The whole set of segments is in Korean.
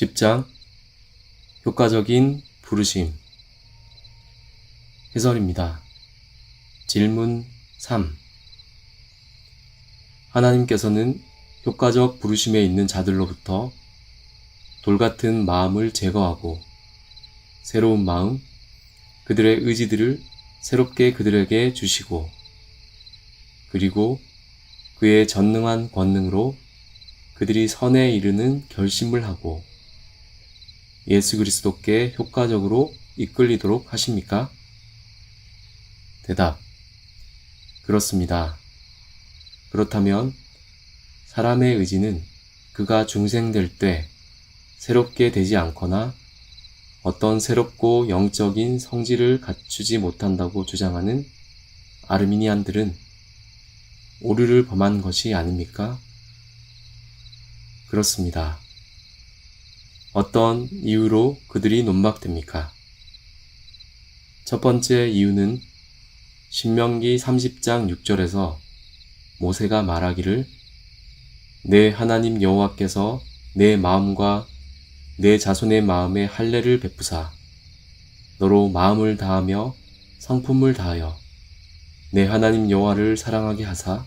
10장 효과적인 부르심 해설입니다. 질문 3 하나님께서는 효과적 부르심에 있는 자들로부터 돌 같은 마음을 제거하고 새로운 마음, 그들의 의지들을 새롭게 그들에게 주시고 그리고 그의 전능한 권능으로 그들이 선에 이르는 결심을 하고 예수 그리스도께 효과적으로 이끌리도록 하십니까? 대답. 그렇습니다. 그렇다면 사람의 의지는 그가 중생될 때 새롭게 되지 않거나 어떤 새롭고 영적인 성질을 갖추지 못한다고 주장하는 아르미니안들은 오류를 범한 것이 아닙니까? 그렇습니다. 어떤 이유로 그들이 논박됩니까? 첫 번째 이유는 신명기 30장 6절에서 모세가 말하기를 내 하나님 여호와께서 내 마음과 내 자손의 마음에 할례를 베푸사 너로 마음을 다하며 성품을 다하여 내 하나님 여호와를 사랑하게 하사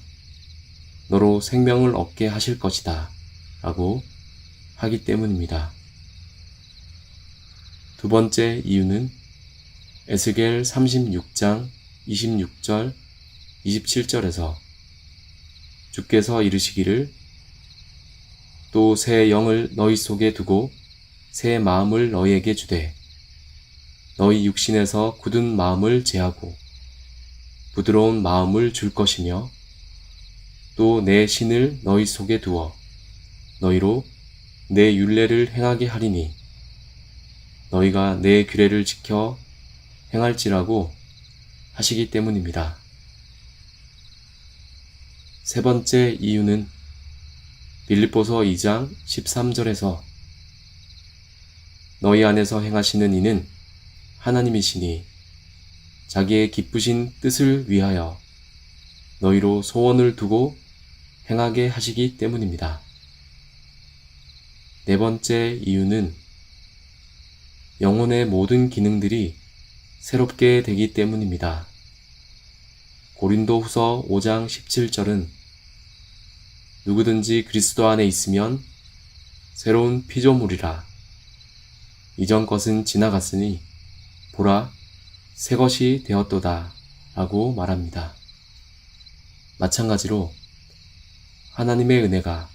너로 생명을 얻게 하실 것이다 라고 하기 때문입니다. 두 번째 이유는 에스겔 36장 26절 27절에서 주께서 이르시기를 또 새 영을 너희 속에 두고 새 마음을 너희에게 주되 너희 육신에서 굳은 마음을 제하고 부드러운 마음을 줄 것이며 또 내 신을 너희 속에 두어 너희로 내 율례를 행하게 하리니 너희가 내 규례를 지켜 행할지라고 하시기 때문입니다. 세 번째 이유는 빌립보서 2장 13절에서 너희 안에서 행하시는 이는 하나님이시니 자기의 기쁘신 뜻을 위하여 너희로 소원을 두고 행하게 하시기 때문입니다. 네 번째 이유는 영혼의 모든 기능들이 새롭게 되기 때문입니다. 고린도 후서 5장 17절은 누구든지 그리스도 안에 있으면 새로운 피조물이라. 이전 것은 지나갔으니 보라 새 것이 되었도다 라고 말합니다. 마찬가지로 하나님의 은혜가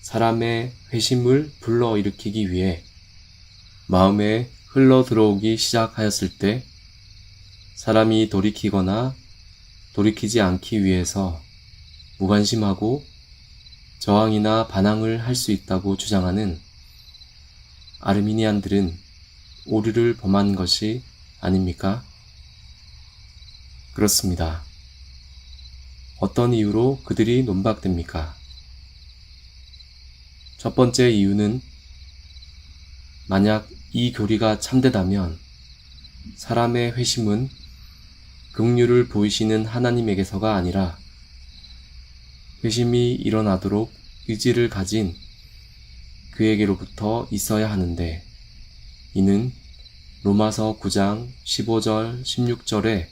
사람의 회심을 불러일으키기 위해 마음에 흘러 들어오기 시작하였을 때 사람이 돌이키거나 돌이키지 않기 위해서 무관심하고 저항이나 반항을 할 수 있다고 주장하는 아르미니안들은 오류를 범한 것이 아닙니까? 그렇습니다. 어떤 이유로 그들이 논박됩니까? 첫 번째 이유는 만약 이 교리가 참되다면 사람의 회심은 긍휼을 보이시는 하나님에게서가 아니라 회심이 일어나도록 의지를 가진 그에게로부터 있어야 하는데 이는 로마서 9장 15절 16절의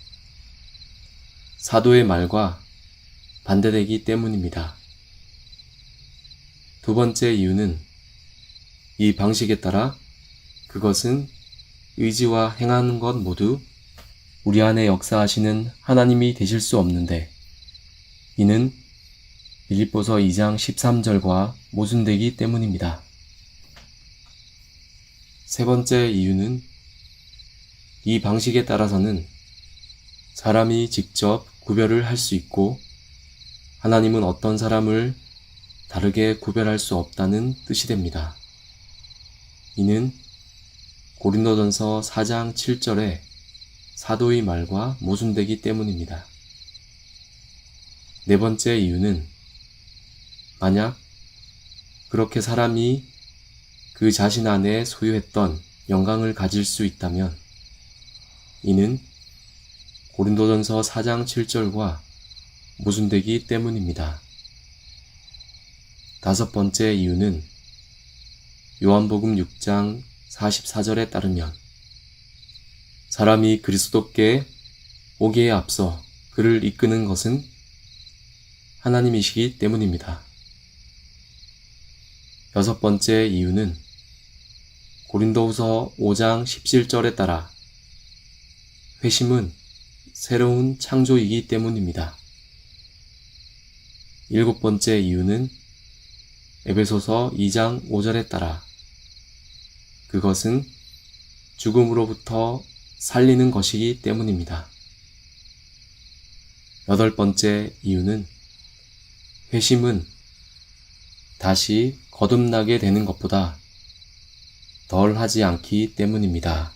사도의 말과 반대되기 때문입니다. 두 번째 이유는 이 방식에 따라 그것은 의지와 행하는 것 모두 우리 안에 역사하시는 하나님이 되실 수 없는데 이는 빌립보서 2장 13절과 모순되기 때문입니다. 세 번째 이유는 이 방식에 따라서는 사람이 직접 구별을 할 수 있고 하나님은 어떤 사람을 다르게 구별할 수 없다는 뜻이 됩니다. 이는 고린도전서 4장 7절에 사도의 말과 모순되기 때문입니다. 네 번째 이유는 만약 그렇게 사람이 그 자신 안에 소유했던 영광을 가질 수 있다면 이는 고린도전서 4장 7절과 모순되기 때문입니다. 다섯 번째 이유는 요한복음 6장 44절에 따르면 사람이 그리스도께 오기에 앞서 그를 이끄는 것은 하나님이시기 때문입니다. 여섯 번째 이유는 고린도후서 5장 17절에 따라 회심은 새로운 창조이기 때문입니다. 일곱 번째 이유는 에베소서 2장 5절에 따라 그것은 죽음으로부터 살리는 것이기 때문입니다. 여덟 번째 이유는 회심은 다시 거듭나게 되는 것보다 덜 하지 않기 때문입니다.